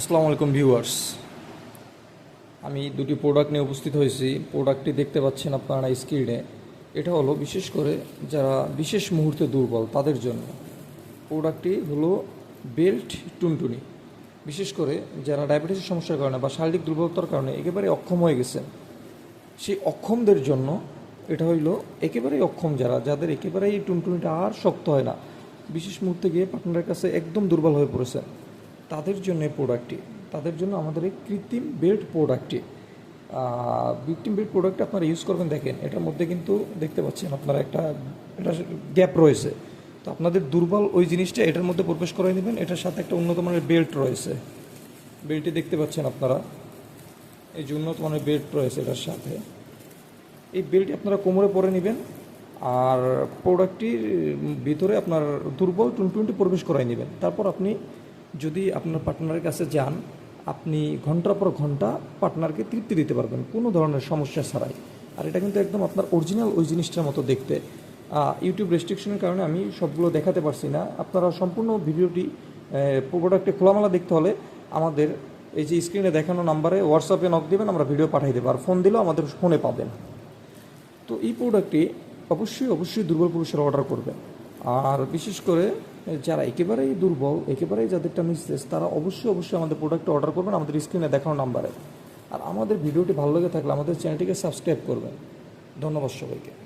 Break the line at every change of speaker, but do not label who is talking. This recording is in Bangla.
আসসালামু আলাইকুম ভিউয়ার্স। আমি দুটি প্রোডাক্ট নিয়ে উপস্থিত হয়েছি। প্রোডাক্টটি দেখতে পাচ্ছেন আপনারা স্ক্রিনে। এটা হলো বিশেষ করে যারা বিশেষ মুহূর্তে দুর্বল, তাদের জন্য। প্রোডাক্টটি হলো বেল্ট টুনটুনি। বিশেষ করে যারা ডায়াবেটিসের সমস্যার কারণে বা শারীরিক দুর্বলতার কারণে একেবারে অক্ষম হয়ে গেছেন, সেই অক্ষমদের জন্য এটা হইল একেবারেই অক্ষম যারা, যাদের একেবারেই টুনটুনিটা আর শক্ত হয় না। বিশেষ মুহূর্তে গিয়ে পার্টনারের কাছে একদম দুর্বল হয়ে পড়েছেন। তাদের জন্য প্রোডাক্টটি তাদের জন্য আমাদের এই কৃত্রিম বেল্ট প্রোডাক্টটি কৃত্রিম বেল্ট প্রোডাক্ট আপনারা ইউজ করবেন, দেখেন, এটার মধ্যে কিন্তু দেখতে পাচ্ছেন আপনারা একটা এটা গ্যাপ রয়েছে। তো আপনাদের দুর্বল ওই জিনিসটা এটার মধ্যে প্রবেশ করে নেবেন, এটার সাথে একটা উন্নত মানের বেল্ট রয়েছে। বেল্টটি দেখতে পাচ্ছেন আপনারা। এই যে উন্নত মানের বেল্ট রয়েছে এটার সাথে। এই বেল্টটি আপনারা কোমরে পরে নেবেন, আর প্রোডাক্টটির ভিতরে আপনার দুর্বল টুনটুনটি প্রবেশ করাই নেবেন। তারপর আপনি যদি আপনার পার্টনারের কাছে যান, আপনি ঘণ্টার পর ঘণ্টা পার্টনারকে তৃপ্তি দিতে পারবেন, কোনো ধরনের সমস্যা ছাড়াই। আর এটা কিন্তু একদম আপনার অরিজিনাল ওই জিনিসটার মতো দেখতে। ইউটিউব রেস্ট্রিকশনের কারণে আমি সবগুলো দেখাতে পারছি না। আপনারা সম্পূর্ণ ভিডিওটি প্রোডাক্টে খোলামেলা দেখতে হলে আমাদের এই যে স্ক্রিনে দেখানো নাম্বারে হোয়াটসঅ্যাপে নক দেবেন, আমরা ভিডিও পাঠিয়ে দেবো। আর ফোন দিলেও আমাদের ফোনে পাবেন। তো এই প্রোডাক্টটি অবশ্যই অবশ্যই দুর্বল পুরুষের অর্ডার করবেন আর বিশেষ করে যারা একেবারেই দুর্বল, একেবারেই যাদেরটা মিসলেস তারা অবশ্যই অবশ্যই আমাদের প্রোডাক্ট অর্ডার করবেন আমাদের স্ক্রিনে দেখানো নাম্বারে আর আমাদের ভিডিওটি ভালো লেগে থাকলে আমাদের চ্যানেলটিকে সাবস্ক্রাইব করবেন। ধন্যবাদ সবাইকে।